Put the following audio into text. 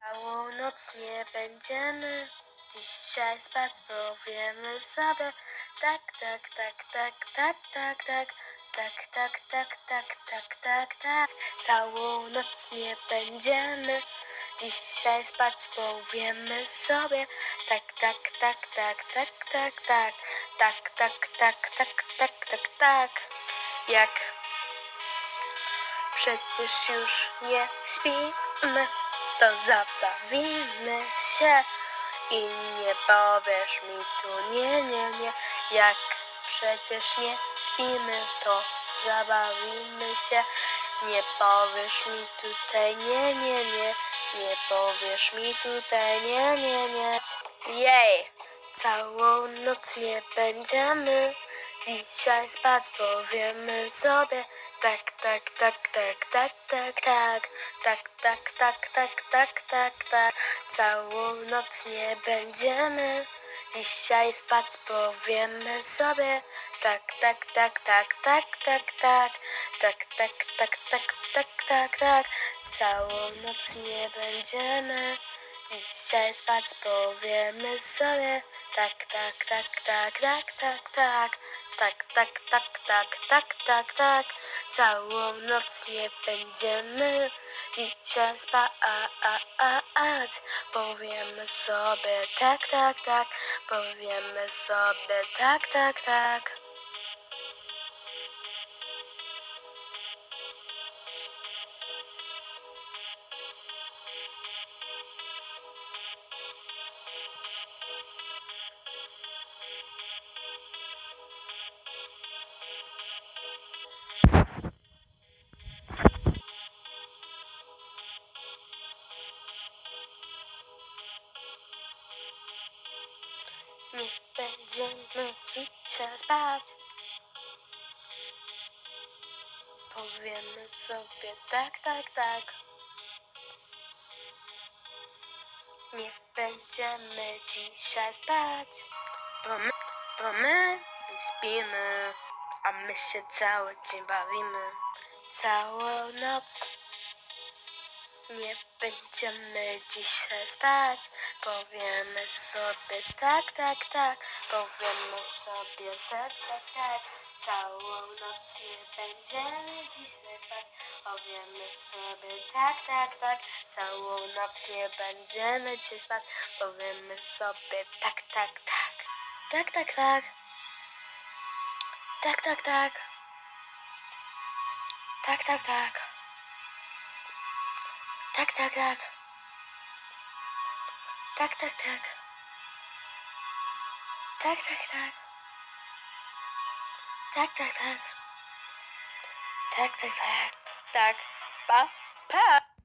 Całą noc nie będziemy dzisiaj spać, powiemy sobie tak, tak, tak, tak, tak, tak, tak, tak, tak, tak, tak, tak, tak, tak. Całą noc nie będziemy dzisiaj spać, powiemy sobie tak, tak, tak, tak, tak, tak, tak, tak, tak, tak, tak, tak, tak, tak. Jak przecież już nie śpimy, to zabawimy się i nie powiesz mi tu nie, nie, nie. Jak przecież nie śpimy, to zabawimy się. Nie powiesz mi tutaj nie, nie, nie. Nie powiesz mi tutaj nie, nie, nie. Jej! Całą noc nie będziemy dzisiaj spać, powiemy sobie tak, tak, tak, tak, tak, tak, tak, tak, tak, tak, tak, tak, tak, tak. Całą noc nie będziemy dzisiaj spać, powiemy sobie tak, tak, tak, tak, tak, tak, tak, tak, tak, tak, tak, tak, tak, tak. Całą noc nie będziemy dzisiaj spać, powiemy sobie tak, tak, tak, tak, tak, tak, tak, tak, tak, tak, tak, tak, tak, tak. Całą noc nie będziemy dzisiaj spać, powiemy sobie tak, tak, tak, powiemy sobie tak, tak, tak. Nie będziemy dzisiaj spać. Powiemy sobie tak, tak, tak. Nie będziemy dzisiaj spać, bo my, bo my śpimy, a my się cały dzień bawimy. Całą noc nie będziemy dzisiaj spać, powiemy sobie tak, tak, tak, powiemy sobie tak, tak, tak. Całą noc nie będziemy dzisiaj spać, powiemy sobie tak, tak, tak. Całą noc nie będziemy dzisiaj spać, powiemy sobie tak, tak, tak. Tak, tak, tak. Tak, tak, tak. Tak, tak, tak. Tak, tak, tak. Tak, tak, tak. Tak, tak, tak. Tak, tak, tak. Tak, tak, tak. Tak. Pa, pa.